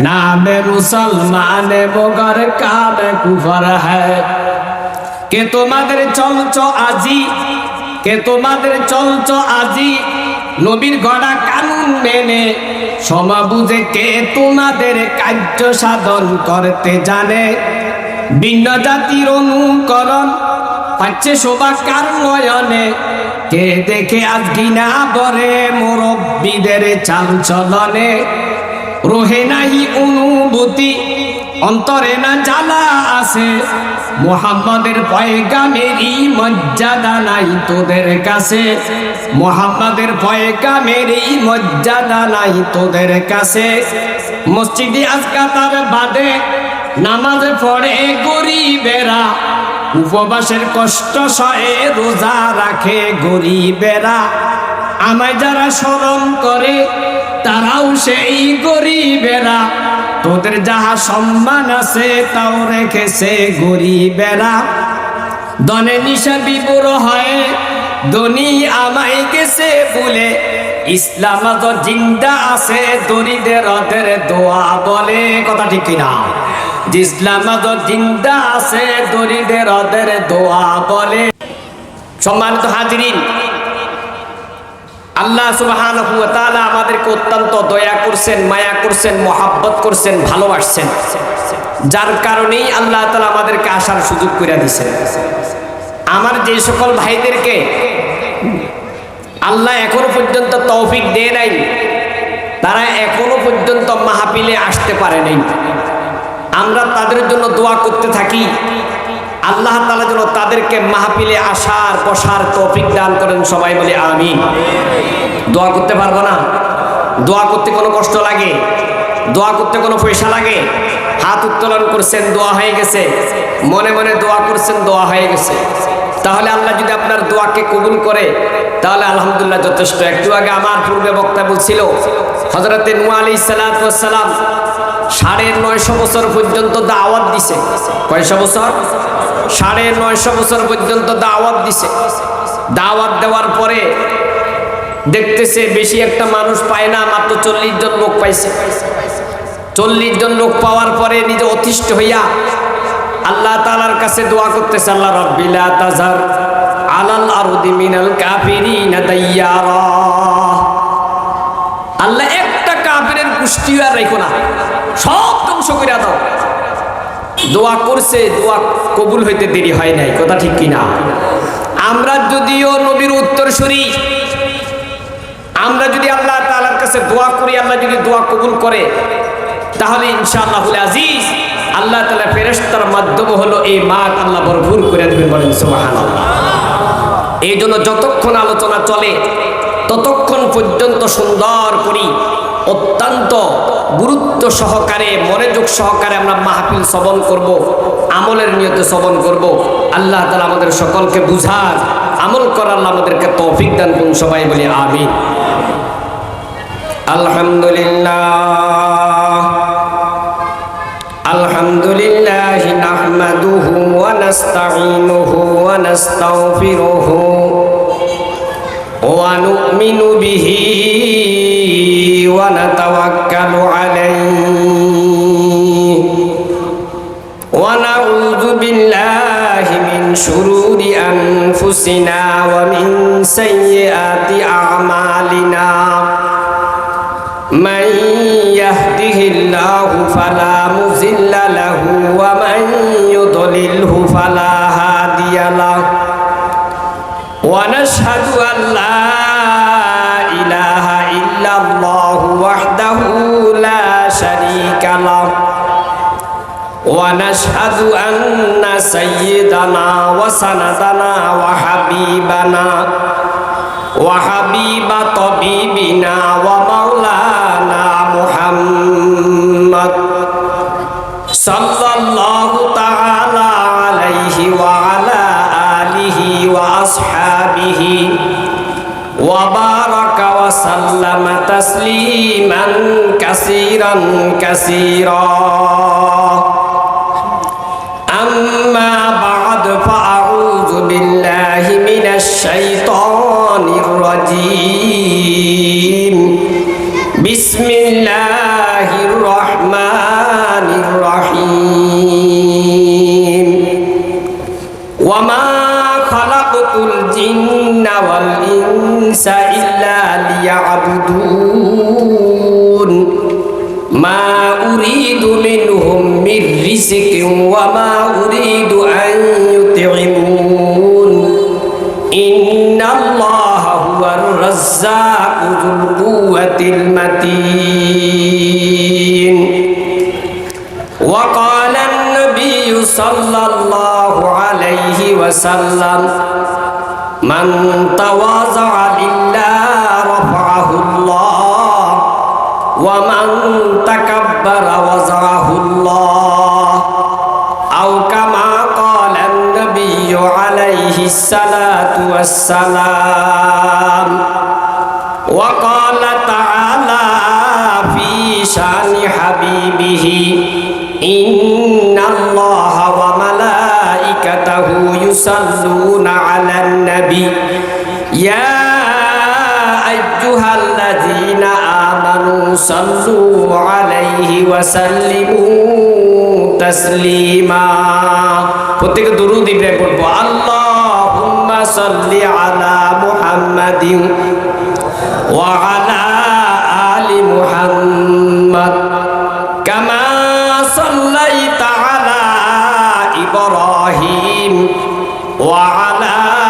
নামে মুসলমান বগর কামে কুফর হ্যায়। কে তোমাদের চলছ আজি? কে তোমাদের চলছ আজি? নবীর গড়া কানুন মেনে সমা বুঝে কে তোমাদের কার্য সাধন করতে জানে? ভিন্ন জাতির অনুকরণ পাচ্ছে শোভা কার নয়নে কে দেখে আজ ঘিনা বরে মুরব্বীদের চাঞ্চলনে রোহে নাহি অনুভূতি, অন্তরে না জ্বালা আছে। মোহাম্মদের পয়গামেরই মর্যাদা নাই তোদের কাছে। মোহাম্মদের পয়গামেরই মর্যাদা নাই তোদের কাছে। মসজিদে আজকাতার বাদে নামাজ পড়ে গরিবেরা, উপবাসের কষ্ট সয়ে রোজা রাখে গরিবেরা। আমায় যারা স্মরণ করে তারাও সেই গরিবেরা। তোদের যাহা সম্মান আছে, তাও রেখেছে গরিবেরা। দনে নিশা বিপুর হয়, ধনী আমায় গেছে বলে। ইসলাম তো জিন্দা আছে, দরিদের ওদের দোয়া বলে। কথা ঠিক কিনা? ইসলাম তো জিন্দা আছে, দরিদের ওদের দোয়া বলে। সম্মানিত হাজিরিন আল্লাহ তাআলা আমাদেরকে অত্যন্ত দয়া করছেন, মায়া করছেন, মহাব্বত করছেন, ভালোবাসছেন। যার কারণেই আল্লাহ তাআলা আমাদেরকে আসার সুযোগ করে দিয়েছেন আমার যে সকল ভাইদেরকে আল্লাহ এখনও পর্যন্ত তৌফিক দেয় নাই, তারা এখনও পর্যন্ত মাহফিলে আসতে পারে নাই। আমরা তাদের জন্য দোয়া করতে থাকি। আল্লাহ তালা যেন তাদেরকে মাহফিলে আসার, বসার তৌফিক দান করেন সবাই বলে আমি দোয়া করতে পারব না? দোয়া করতে কোনো কষ্ট লাগে? দোয়া করতে কোনো পয়সা লাগে? হাত উত্তোলন করছেন, দোয়া হয়ে গেছে। মনে মনে দোয়া করছেন, দোয়া হয়ে গেছে। তাহলে আল্লাহ যদি আপনার দোয়াকে কবুল করে, তাহলে আলহামদুলিল্লাহ যথেষ্ট। একটু আগে আমার পূর্বে বক্তা বলছিল হজরতে নুয়া আলী সালাম সাড়ে নয়শো বছর পর্যন্ত দাওয়াত দিছে। কয়শো বছর? সাড়ে নয়শো বছর পর্যন্ত দাওয়াত দিছে। দাওয়াত দেওয়ার পরে দেখতেছে বেশি একটা মানুষ পায় না, মাত্র চল্লিশ জন লোক পাইছে। চল্লিশ জন লোক পাওয়ার পরে নিজে অতিষ্ঠ হইয়া আল্লাহ তালার কাছে দোয়া করতেছে, আল্লাহ রব্বিলা তাজার আলাল আরুদি মিনাল কাফিরিনা দাইয়ারা। আল্লাহ একটা কাফিরের পুষ্টি আর রাখো না। সব ধ্বংস করে দাও। দোয়া করছে, দোয়া কবুল হইতে দেরি হয় নাই, কথা ঠিক কিনা? আমরা যদিও নবীর উত্তর শুনি, আমরা যদি আল্লাহ তাআলার কাছে দোয়া করি, আল্লাহ যদি দোয়া কবুল করে, তাহলে ইনশাআল্লাহ আজিজ, আল্লাহ তাআলা ফেরেশতার মাধ্যমে হলো এই মাঠ আল্লাহ ভরপুর করে দেবেন বলেন, সুবহানাল্লাহ। এই জন্য যতক্ষণ আলোচনা চলে, ততক্ষণ পর্যন্ত সুন্দর করি। অত্যন্ত গুরুত্ব সহকারে, মনোযোগ সহকারে আমরা মাহফিল শ্রবণ করব, আমলের নিয়তে শ্রবণ করব। আল্লাহ তালা আমাদের সকলকে বুঝার, আমল করার আমাদেরকে তৌফিক দান করুন সবাই বলি আমি আলহামদুলিল্লাহ। আলহামদুলিল্লাহ شرور أنفسنا ومن سيئات أعمالنا من يهده الله فلا مزل له ومن يضلله فلا هادي له ونشهد أن لا ونشهد أن سيدنا وسندنا وحبيبنا وحبيب طبيبنا ومولانا محمد صلى الله تعالى عليه وعلى آله وأصحابه وبارك وسلم تسليما كثيرا كثيرا. الرجيم. بسم الله الرحمن الرحيم وما خلقت الجن والإنس إلا ليعبدون. ما أريد منهم من رزق وما الرزاق ذو القوة المتين وقال النبي صلى الله عليه وسلم من تواضع لله رفعه الله ومن تكبر وزعه الله أو كما قال النبي عليه الصلاة والسلام حبيبه إن الله وملائكته يصلون على النبي يا أيها الذين آمنوا صلوا عليه وسلموا تسليما প্রত্যেকে দুরুদ ইব্রাহিম পড়বো আল্লাহুম্মা সাল্লি আলা মুহাম্মাদিন ওয়া আলা আলি মুহাম্মাদ আলি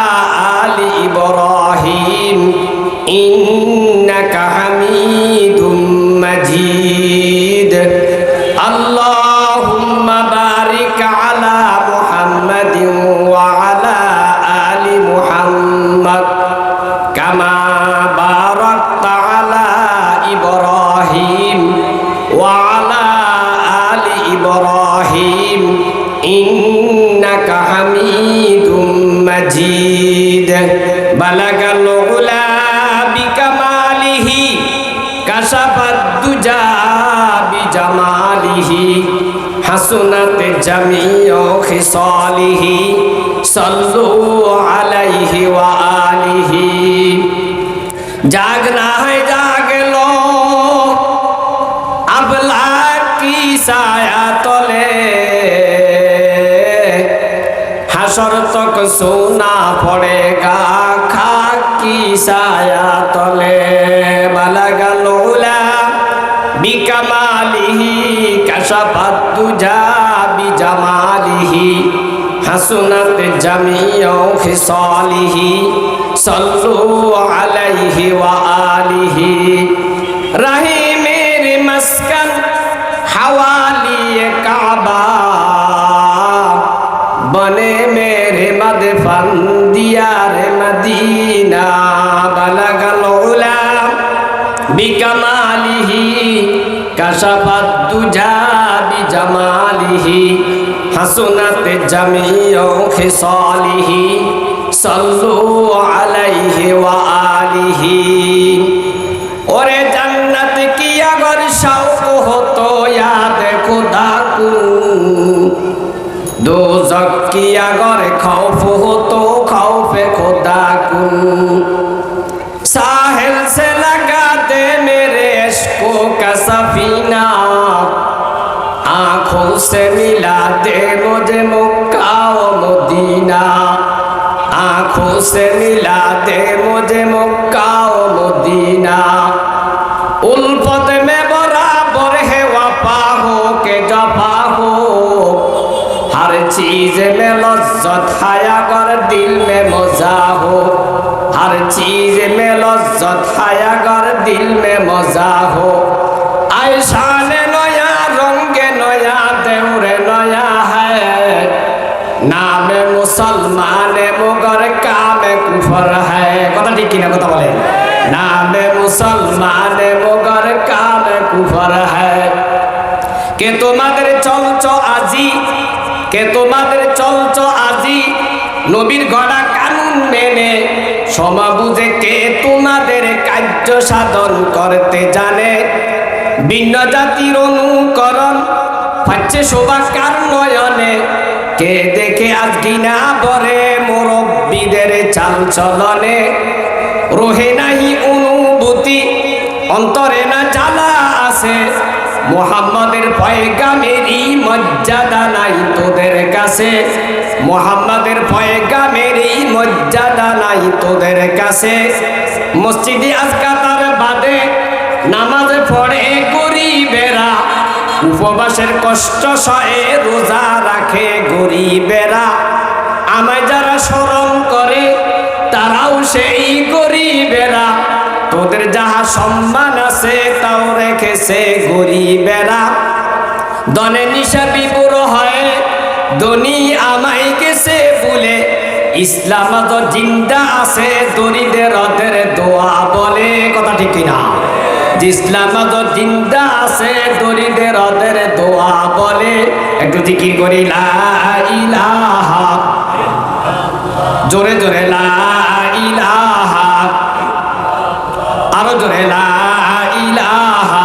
কাশাফাদ দুজা বিজামালিহি হাসুনাত জামিউ খিসালিহি, সাল্লু আলাইহি ওয়া আলিহি। জাগনা है জাগল, আবলা কি সায়া তলে। হাসর তক সোনা পড়েগা খাকি সায়া তলে। কাশাফাত দুজা বিজামালিহি হাসুনাত জামিউ খিসালিহি সাল্লু আলাইহি ওয়া আলিহি। রহিমের মস্কন হাওয়ালি কাবা, বনে মেরে মদফন দিয়ার মদিনা, বলগল উলা বিকমালিহি, কাশাফাত দুজা বিজামালিহি হাসুনাত জামিউ খিসালিহি সাল্লু আলাইহি ওয়া से मिला दे मुझे मुक्का व मदीना उल्फत में बराबर है वफा हो के जफा हो हर चीज में लज्जत है अगर दिल में मजा हो हर चीज में लज्जत है अगर दिल में मजा हो ऐसा কে তোমাদের চলচ আজি? নবীর গড়া কানুন মেনে। সমা বুঝে কে তোমাদের কার্য সাধন করতে জানে। ভিন্ন জাতির অনুকরণ পাচ্ছে শোভা কার নয়নে। কে দেখে আজ ঘৃণা বরে মুরব্বীদের চাল চলনে। রোহে নাহি অনুভূতি, অন্তরে না জ্বালা আছে মোহাম্মদের পয়গামেরই মর্যাদা নাই তোদের কাছে। মোহাম্মদের পয়গামেরই মর্যাদা নাই তোদের কাছে। মসজিদে আজকা তার বাদে নামাজ পড়ে গরিবেরা, উপবাসের কষ্ট সয়ে রোজা রাখে গরিবেরা। আমায় যারা স্মরণ করে তারাও সেই গরিবেরা। তোদের যাহা সম্মান আছে, তাও রেখেছে গরিবেরা। দনে নিশা বিপুর হয়, ধনী আমায় গেছে বলে। ইসলাম তো জিন্দা আছে দরিদের ওদের দোয়া বলে। কথা ঠিক কিনা? ইসলাম তো জিন্দা আছে দরিদের ওদের দোয়া বলে। একটু জিকির করি, লা ইলাহা জোরে জোরে, লা লা ইলাহা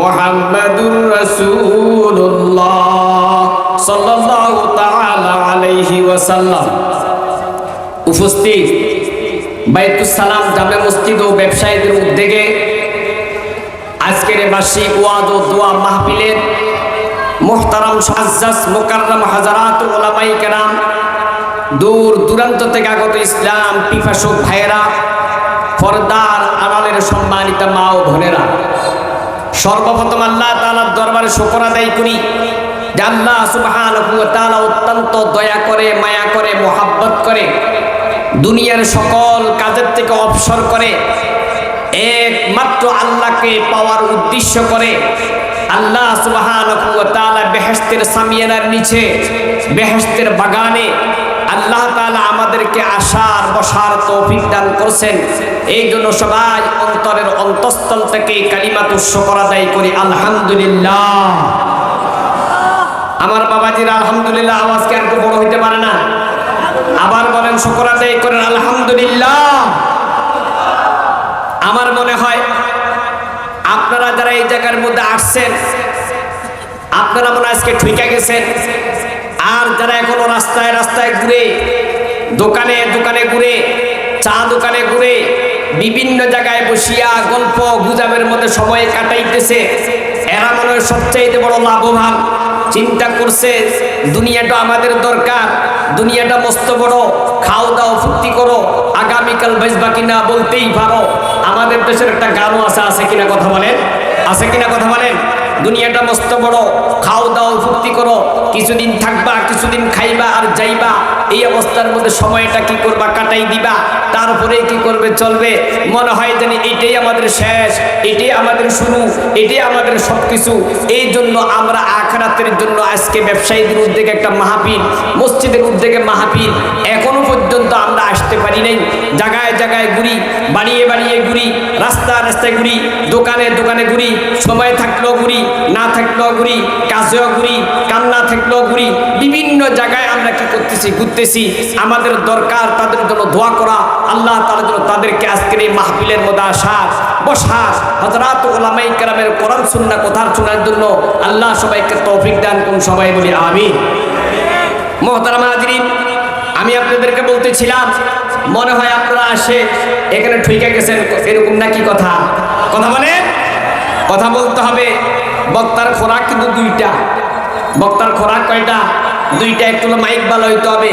মুহাম্মাদুর রাসূলুল্লাহ। সাল্লাল্লাহু তাআলা আলাইহি ওয়াসাল্লাম। উপস্থিত সালাম জামে মসজিদ ও ব্যবসায়ীদের উদ্যোগে আজকের বার্ষিক ওয়াদ ও দোয়া মাহফিলের মোহতারাম সাজ্জাস মোকাররম হাজারাত ওলামাই কেরাম দূর দূরান্ত থেকে আগত ইসলাম পিপাসুক ভাইয়েরা, ফরদার আড়ালের সম্মানিত মা ও বোনেরা, সর্বপ্রথম আল্লাহ তাআলার দরবারে শুকর আদায় করি যে আল্লাহ ওয়া অত্যন্ত দয়া করে, মায়া করে, মোহাব্বত করে দুনিয়ার সকল কাজের থেকে অবসর করে, একমাত্র আল্লাহকে পাওয়ার উদ্দেশ্য করে, আল্লাহ তাআলা বেহেশতের সামিয়ানার নিচে, বেহেশতের বাগানে আল্লাহ তাআলা আমাদেরকে আসার বসার তৌফিক দান করছেন। এই জন্য সবাই অন্তরের অন্তঃস্থল থেকে কালিমাতুর করা আদায় করি, আলহামদুলিল্লাহ। আমার বাবাজির আলহামদুলিল্লাহ, আওয়াজ কি আর বড় হইতে পারে না? আবার বলেন, শুকর আদায় করেন, আলহামদুলিল্লাহ। আমার মনে হয়, আপনারা যারা এই জায়গার মধ্যে আসছেন, আপনারা মনে আজকে ঠিকা গেছেন। আর যারা এখনও রাস্তায় রাস্তায় ঘুরে, দোকানে দোকানে ঘুরে, চা দোকানে ঘুরে, বিভিন্ন জায়গায় বসিয়া গল্প, গুজাবের মধ্যে সময় কাটাইতেছে, এরা মনে হয় সবচাইতে বড় লাভবান। চিন্তা করছে, দুনিয়াটা আমাদের দরকার। দুনিয়াটা মস্ত বড় খাও দাও, ফুর্তি করো, আগামীকাল বেসবা কিনা বলতেই পারো। আমাদের দেশের একটা গানও আছে আছে কিনা কথা বলেন? আছে কিনা কথা বলেন? দুনিয়াটা মস্ত বড়। খাও দাও ফুর্তি করো। কিছুদিন থাকবা, কিছুদিন খাইবা আর যাইবা। এই অবস্থার মধ্যে সময়টা কি করবা, কাটাই দিবা। তারপরে কি করবে, চলবে। মনে হয় যেন এটাই আমাদের শেষ, এটাই আমাদের শুরু, এটাই আমাদের সব কিছু এই জন্য আমরা আখরাতের জন্য আজকে ব্যবসায়ীদের উদ্যোগে একটা মাহফিল, মসজিদের উদ্যোগে মাহফিল। এখনও পর্যন্ত আমরা আসতে পারি নাই। জায়গায় জায়গায় ঘুরি, বাড়িয়ে বাড়িয়ে ঘুরি রাস্তা রাস্তায় ঘুরি, দোকানে দোকানে ঘুরি, সময় থাকলেও ঘুরি। না থাকলেও ঘুরি, কাজেও ঘুরি, কান্না থাকলেও ঘুরি, বিভিন্ন জায়গায় আমরা কি করতেছি, ঘুরতেছি, আমাদের দরকার তাদের জন্য দোয়া করা, আল্লাহ তাদের জন্য তাদেরকে আজকের এই মাহফিলের মধ্যে আসা বসা হজরাত ওলামাই কেরামের কোরআন সুন্না কথার শোনার জন্য আল্লাহ সবাইকে তৌফিক দান কোন সবাই বলি আমি হাজরিন, আমি আপনাদেরকে বলতেছিলাম, মনে হয় আপনারা আসে, এখানে ঠুইকে গেছেন, এরকম নাকি কথা? কথা বলে কথা বলতে হবে। বক্তার খোরাক কিন্তু দুইটা। বক্তার খোরাক কয়টা? দুইটা একটু হলো মাইক ভালো হইতে হবে,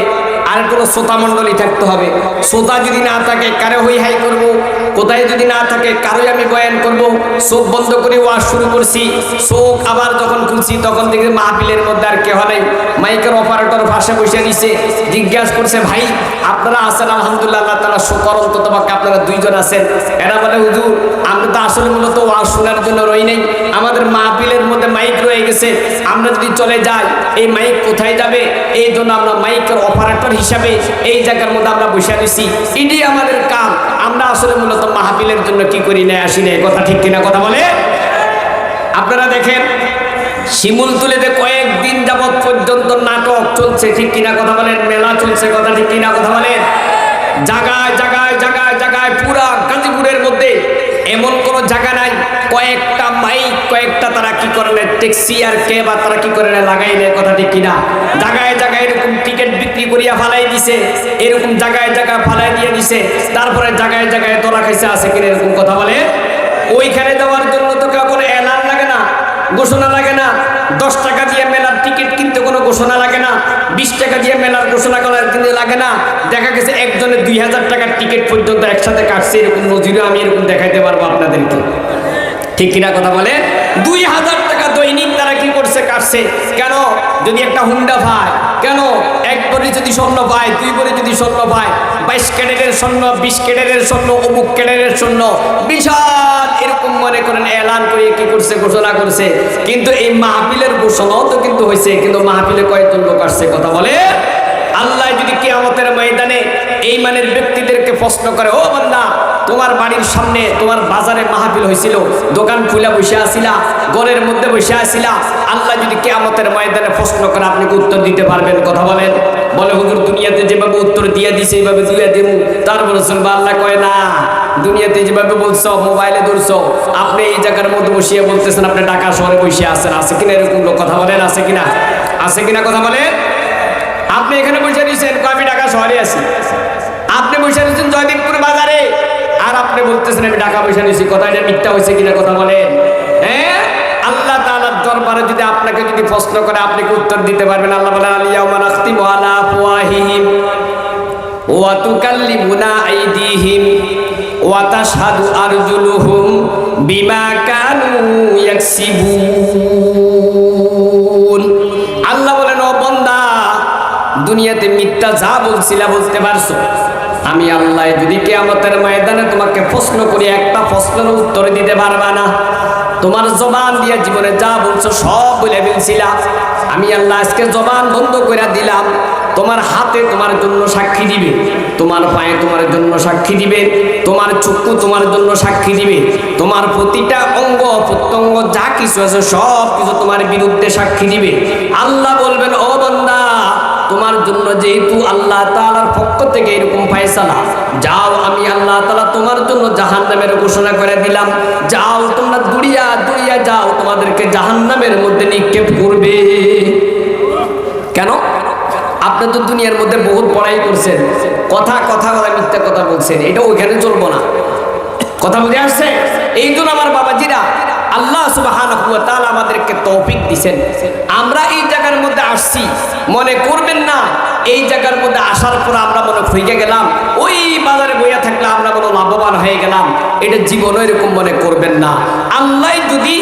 আর একটু হলো শ্রোতা মণ্ডলী থাকতে হবে। শ্রোতা যদি না থাকে, কারও হই হাই করব? কোথায় যদি না থাকে, কারোই আমি বয়ান করব? চোখ বন্ধ করে ওয়াজ শুরু করছি, চোখ আবার যখন খুলছি, তখন দেখি মাহফিলের মধ্যে আর কেহ নাই। মাইকের অপারেটর ভাষা বসে নিছে জিজ্ঞাসা করছে, ভাই, আপনারা আছেন? আলহামদুলিল্লাহ, আল্লাহ তালা শুকর অন্তত পক্ষে আপনারা দুইজন আছেন। এরা বলে, হুজুর, আমরা তো আসলে মূলত ওয়াজ শোনার জন্য রই নাই। আমাদের মাহফিলের মধ্যে মাইক গেছে আমরা যদি চলে যাই, এই মাইক কোথায় যাবে? এই জন্য আমরা মাইকের অপারেটর হিসাবে এই জায়গার মধ্যে আমরা বসে দিছি এটি আমাদের কাম। আমরা আসলে মূলত মাহফিলের জন্য কি করি না আসি না কথা ঠিক কিনা কথা বলে? আপনারা দেখেন, শিমুল তুলেতে কয়েকদিন যাবৎ পর্যন্ত নাটক চলছে, ঠিক কিনা কথা বলেন? মেলা চলছে, কথা ঠিক কিনা কথা বলেন? জায়গায় জায়গায় জায়গায় জায়গায় পুরা গাজীপুরের মধ্যে এমন কোনো জায়গা নাই। কয়েকটা মাইক, কয়েকটা তারা কি করে নেয়? ট্যাক্সি আর ক্যাব আর তারা কি করে লাগাই নেয় কথা ঠিক কিনা জায়গায় জায়গায় এরকম টিকিট বিক্রি করিয়া ফালাই দিছে। এরকম জায়গায় জায়গায় ফালাই দিয়ে দিছে। তারপরে জায়গায় জায়গায় তোলা খাইছে আছে কিনা এরকম কথা বলে? ওইখানে যাওয়ার জন্য তো কেউ কোনো এলান লাগে না, ঘোষণা লাগে না। দশ টাকা দিয়ে টিকিট কিনতে কোনো ঘোষণা লাগে না। বিশ টাকা দিয়ে মেলার ঘোষণা করার কিনতে লাগে না। দেখা গেছে একজনের দুই হাজার টাকার টিকিট পর্যন্ত একসাথে কাটছে, এরকম নজিরও আমি এরকম দেখাইতে পারব আপনাদেরকে। ঠিক কিনা কথা বলে? দুই হাজার টাকা দৈনিক তারা কি করছে, কাটছে? কেন? যদি একটা হুন্ডা পায়, কেন? এক বড়ি যদি স্বর্ণ পায়, দুই বড়ি যদি স্বর্ণ পায়, বাইশ ক্যাডেটের স্বর্ণ, বিশ ক্যাডেটের স্বর্ণ, অমুক ক্যাডেটের স্বর্ণ, বিশাল এরকম মনে করেন এলান করে কি করছে, ঘোষণা করছে। কিন্তু এই মাহফিলের ঘোষণাও তো কিন্তু হয়েছে কিন্তু মাহফিলে কয়েকজন লোক আসছে, কথা বলে? আল্লাহ যদি কিয়ামতের ময়দানে এই মানের ব্যক্তিদেরকে প্রশ্ন করে, ও বান্দা, তোমার বাড়ির সামনে তোমার বাজারে মাহফিল হয়েছিল দোকান খুলে বসে আসিলা, ঘরের মধ্যে বসে আসিলা, আল্লাহ যদি কেয়ামতের ময়দানে প্রশ্ন করে, আপনি উত্তর দিতে পারবেন? কথা বলেন। বলে হুজুর, দুনিয়াতে যেভাবে উত্তর দিয়ে দিছে, এইভাবে দিয়ে তারপরে শুনব, আল্লাহ কয়, না। দুনিয়াতে যেভাবে বলছো, মোবাইলে ধরছো, আপনি এই জায়গার মধ্যে বসিয়ে বলতেছেন, আপনি ঢাকা শহরে বসে আছেন, আছে কিনা এরকম লোক কথা বলেন, আছে কিনা? আছে কিনা কথা বলেন? আপনি এখানে বসে দিয়েছেন আমি ঢাকা শহরে আছি। আপনি বসে দিয়েছেন জয়দীপপুর বাজারে, আর আপনি বলতেছেন, আমি ঢাকা বসে নিয়েছি কথা এটা মিথ্যা হয়েছে কিনা কথা বলেন? হ্যাঁ? আল্লাহ দরবারে যদি আপনাকে যদি প্রশ্ন করে, আপনি উত্তর দিতে পারবেন? ওয়া ওয়া তাশহাদু আরজুলুহুম বিমা কানু ইয়াকসিবুন। আল্লাহ বলেন, ও বান্দা, দুনিয়াতে মিথ্যা যা বলছিলা বলতে পারছ। আমি আল্লাহ যদি কেয়ামতের ময়দানে তোমাকে প্রশ্ন করি, একটা প্রশ্নের উত্তর দিতে পারবা না। তোমার জবান দিয়ে জীবনে যা বলছো সব বলে ফেলছিলা। আমি আল্লাহ আজকে জবান বন্ধ করে দিলাম, তোমার হাতে তোমার জন্য সাক্ষী দিবে, তোমার পায়ে তোমার জন্য সাক্ষী দিবে, তোমার চক্ষু তোমার জন্য সাক্ষী দিবে, তোমার প্রতিটা অঙ্গ, প্রত্যঙ্গ যা কিছু আছে সব কিছু তোমার বিরুদ্ধে সাক্ষী দিবে। আল্লাহ বলবেন, ও বন্দা, তোমার জন্য যেহেতু আল্লাহ পক্ষ থেকে এরকম ফায়সালা। যাও, আমি আল্লাহ তাআলা তোমার জন্য জাহান্নামের ঘোষণা করে দিলাম। যাও, তোমরা দুড়িয়া দুড়িয়া যাও, তোমাদেরকে জাহান্নামের মধ্যে নিক্ষেপ করবে। কেন? আপনি তো দুনিয়ার মধ্যে বহুত পড়াই করছেন। কথা কথা কথা মিথ্যা কথা বলছেন। এটা ওইখানে চলবো না। কথা বুঝে আসছে? এই জন্য আমার বাবাজিরা আল্লাহ আমাদেরকে তৌফিক দিবেন আমরা এই জায়গার মধ্যে আসছি, মনে করবেন না, এই জায়গার মধ্যে আসার পর আমরা মনে ফিরে গেলাম, ওই বাজারে বইয়া থাকলে আমরা মনে লাভবান হয়ে গেলাম, এটা জীবনও এরকম মনে করবেন না। আল্লাহ যদি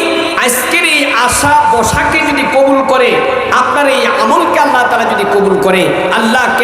আজকের এই আশা বসাকে যদি কবুল করে, আপনার এই আমলকে আল্লাহ তারা যদি কবুল করে, আল্লাহ কে